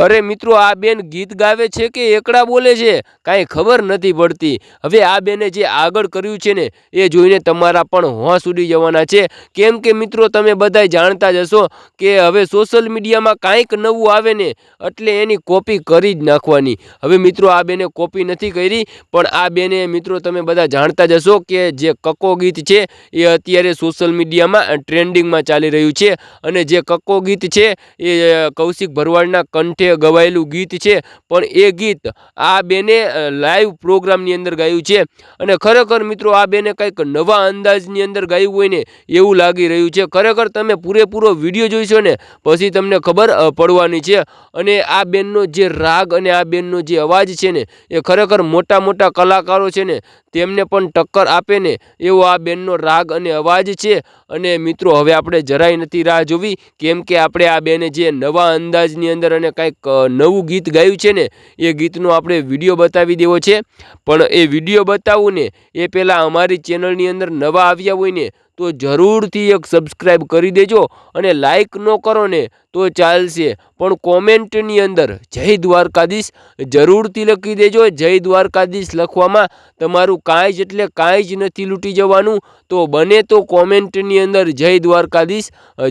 અરે મિત્રો, આ બેન ગીત ગાવે છે કે એકડા બોલે છે? કાંઈ ખબર નથી પડતી. હવે આ બેને જે આગળ કર્યું છે ને, એ જોઈને તમારા પણ હોંશ ઉડી જવાના છે. કેમ કે મિત્રો, તમે બધાય જાણતા જ હશો કે હવે સોશિયલ મીડિયામાં કાંઈક નવું આવે ને, એટલે એની કોપી કરી જ નાખવાની. હવે મિત્રો, આ બેને કોપી નથી કરી, પણ આ બેને મિત્રો, તમે બધા જાણતા જ હશો કે જે કક્કો ગીત છે, એ અત્યારે સોશિયલ મીડિયામાં ટ્રેન્ડિંગમાં ચાલી રહ્યું છે. અને જે કક્કો ગીત છે, એ કૌશિક ભરવાડના કંઠે ગવાયેલું ગીત છે. પણ એ ગીત આ બેને લાઈવ પ્રોગ્રામની અંદર ગાયું છે. અને ખરેખર મિત્રો આ બેને કંઈક નવા અંદાજની અંદર ગાયું હોય ને એવું લાગી રહ્યું છે. ખરેખર તમે પૂરેપૂરો વીડિયો જોઈશો ને પછી તમને ખબર પડવાની છે. અને આ બેનનો જે રાગ અને આ બેનનો જે અવાજ છે ને એ ખરેખર મોટા મોટા કલાકારો છે ને તેમને પણ ટક્કર આપે ને એવો આ બેનનો રાગ અને અવાજ છે. અને મિત્રો, હવે આપણે જરાય નથી રાહ જોવી. કેમ કે આપણે આ બેને જે નવા અંદાજની અંદર અને કાંઈક અ, નવું ગીત ગાયું છે ને એ ગીતનો આપણે વીડિયો બતાવી દેવો છે. પણ એ વીડિયો બતાવું ને એ પહેલાં અમારી ચેનલની અંદર નવા આવ્યા હોય ને તો જરૂરથી એક સબસ્ક્રાઈબ કરી દેજો અને લાઈક ન કરો ને તો ચાલશે. પણ કોમેન્ટની અંદર જય દ્વારકાધીશ જરૂરથી લખી દેજો. જય દ્વારકાધીશ લખવામાં તમારું કાંઈ જ એટલે કાંઈ જ નથી લૂંટી જવાનું. તો બને તો કોમેન્ટની અંદર જય દ્વારકાધીશ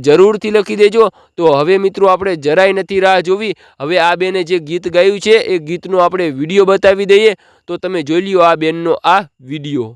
જરૂરથી લખી દેજો. તો હવે મિત્રો આપણે જરાય નથી રાહ જોવી. હવે આ બેને જે ગીત ગાયું છે એ ગીતનો આપણે વીડિયો બતાવી દઈએ. તો તમે જોઈ લ્યો આ બેનનો આ વીડિયો.